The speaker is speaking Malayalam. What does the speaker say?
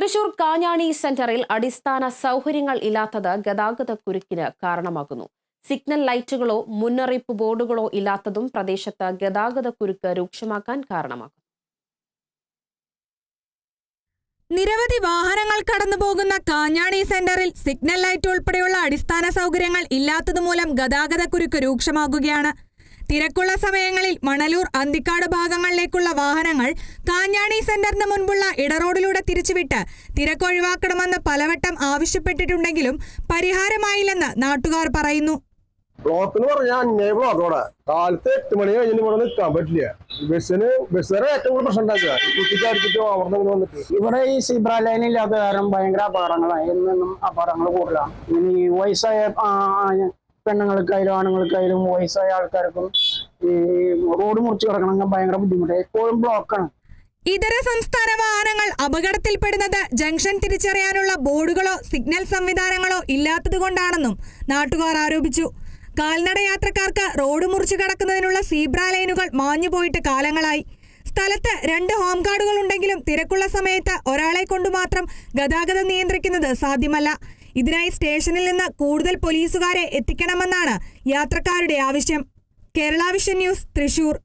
തൃശൂർ കാഞ്ഞാണി സെന്ററിൽ അടിസ്ഥാന സൗകര്യങ്ങൾ ഇല്ലാത്തത് ഗതാഗത കുരുക്കിന് കാരണമാകുന്നു. സിഗ്നൽ ലൈറ്റുകളോ മുന്നറിയിപ്പ് ബോർഡുകളോ ഇല്ലാത്തതും പ്രദേശത്ത് ഗതാഗത കുരുക്ക് രൂക്ഷമാക്കാൻ കാരണമാകുന്നു. നിരവധി വാഹനങ്ങൾ കടന്നുപോകുന്ന കാഞ്ഞാണി സെന്ററിൽ സിഗ്നൽ ലൈറ്റ് ഉൾപ്പെടെയുള്ള അടിസ്ഥാന സൗകര്യങ്ങൾ ഇല്ലാത്തതുമൂലം ഗതാഗതക്കുരുക്ക് രൂക്ഷമാകുകയാണ്. തിരക്കുള്ള സമയങ്ങളിൽ മണലൂർ അന്തിക്കാട് ഭാഗങ്ങളിലേക്കുള്ള വാഹനങ്ങൾ കാഞ്ഞാണി സെന്ററിന് മുൻപുള്ള ഇടറോഡിലൂടെ തിരിച്ചുവിട്ട് തിരക്കൊഴിവാക്കണമെന്ന് പലവട്ടം ആവശ്യപ്പെട്ടിട്ടുണ്ടെങ്കിലും പരിഹാരമായില്ലെന്ന് നാട്ടുകാർ പറയുന്നു. ബ്ലോക്ക് എന്ന് പറഞ്ഞാൽ അന്യായ ബ്ലോക്ക് അവിടെ കാലത്ത് എട്ട് മണി കഴിഞ്ഞിട്ട് ഇവിടെ നിൽക്കാൻ പറ്റില്ല. ബസ്സിന് ബസ്സുകാരെ ഏറ്റവും കൂടുതൽ പ്രശ്നം ഉണ്ടാക്കുക. കുട്ടിക്ക് അടിച്ചിട്ട് അവിടെ നിന്ന് വന്നിട്ട്. ഇവിടെ ഈ സീബ്ര ലൈൻ ഇല്ലാത്ത കാരണം ഭയങ്കര അപകടങ്ങളാണ് എന്നും അപകടങ്ങൾ കൂടുതലാണ് ഇനി ഈ വയസ്സായ പെണ്ണുങ്ങൾക്കായാലും ആണുങ്ങൾക്കായാലും വയസ്സായ ആൾക്കാർക്കും ഈ റോഡ് മുറിച്ച് കിടക്കണമെങ്കിൽ ഭയങ്കര ബുദ്ധിമുട്ടാണ് എപ്പോഴും ബ്ലോക്കാണ് ഇതര സംസ്ഥാന വാഹനങ്ങൾ അപകടത്തിൽപ്പെടുന്നത് ജംഗ്ഷൻ തിരിച്ചറിയാനുള്ള ബോർഡുകളോ സിഗ്നൽ സംവിധാനങ്ങളോ ഇല്ലാത്തതുകൊണ്ടാണെന്നും നാട്ടുകാർ ആരോപിച്ചു. കാൽനട യാത്രക്കാർക്ക് റോഡ് മുറിച്ചു കടക്കുന്നതിനുള്ള സീബ്ര ലൈനുകൾ മാഞ്ഞുപോയിട്ട് കാലങ്ങളായി. സ്ഥലത്ത് രണ്ട് ഹോം ഗാർഡുകൾ ഉണ്ടെങ്കിലും തിരക്കുള്ള സമയത്ത് ഒരാളെ കൊണ്ട് മാത്രം ഗതാഗതം നിയന്ത്രിക്കുന്നത് സാധ്യമല്ല. ഇതിനായി സ്റ്റേഷനിൽ നിന്ന് കൂടുതൽ പോലീസുകാരെ എത്തിക്കണമെന്നാണ് യാത്രക്കാരുടെ ആവശ്യം. Kerala vision news Thrissur.